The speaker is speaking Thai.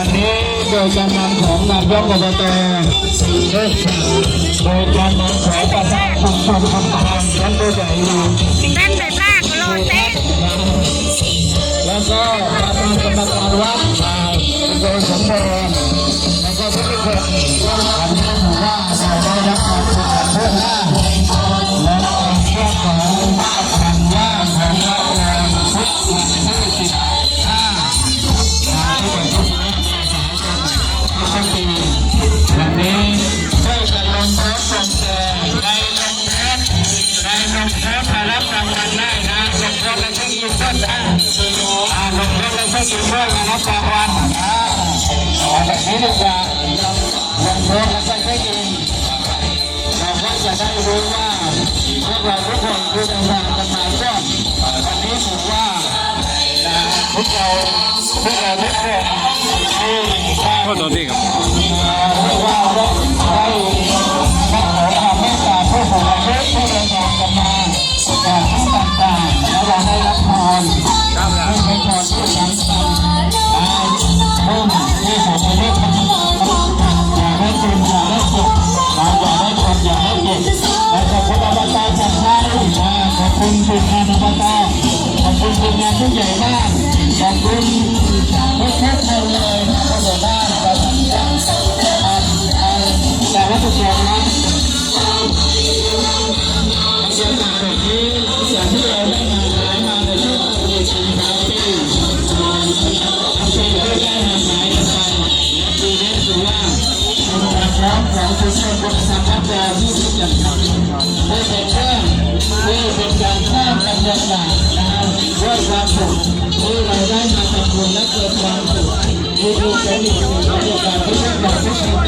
วันนี้โดยการนำของนายกอบตเลิศศักดิ์โดยการนำของประธานชุมชนคำพานท่านผู้ใหญ่อยู่เต้นไปภาคโลเต้นแล้วก็ประธานกรรมการวัดโดยสมบูรณ์ อินด้วยนะอ่าลงโพสต์และเช็คนด้วยมารับรางวัลอ่าแบบนี้ดีกว่าลงโพสต์และเช็คอินเราก็จะได้รู้ว่าพวกเราทุกคนคือเดินทางกันมาร่วมวันนี้ถือว่าพวกเราพวกเราทุกคนที่ได้โทษตัวพี่ครับ คุณทีมงานอบตขอบคุณทีมงานผู้ใหญ่บ้านขอบคุณทุกคนเลยผู้ใหญ่บ้านประทับแต่ว่าทุกคนะเสียงต่างแบบนี้อย่างที่เราได้มาหายมาในช่วงเวทีครับที่เป็นเพื่อได้มาหายกันไปและปีนี้ถือว่าเป็นความพร้อมของชุมชนบนสังกัดเราที่ทุกอย่างทำ สร้างบรรยากนะครับด้วยความสุขที่เราได้มาทำบุญและเกิดความสุขที่ดูเป็นอีกหนึ่งบรรยากาศที่พวกเราทุกคนได้มาร่วมกัน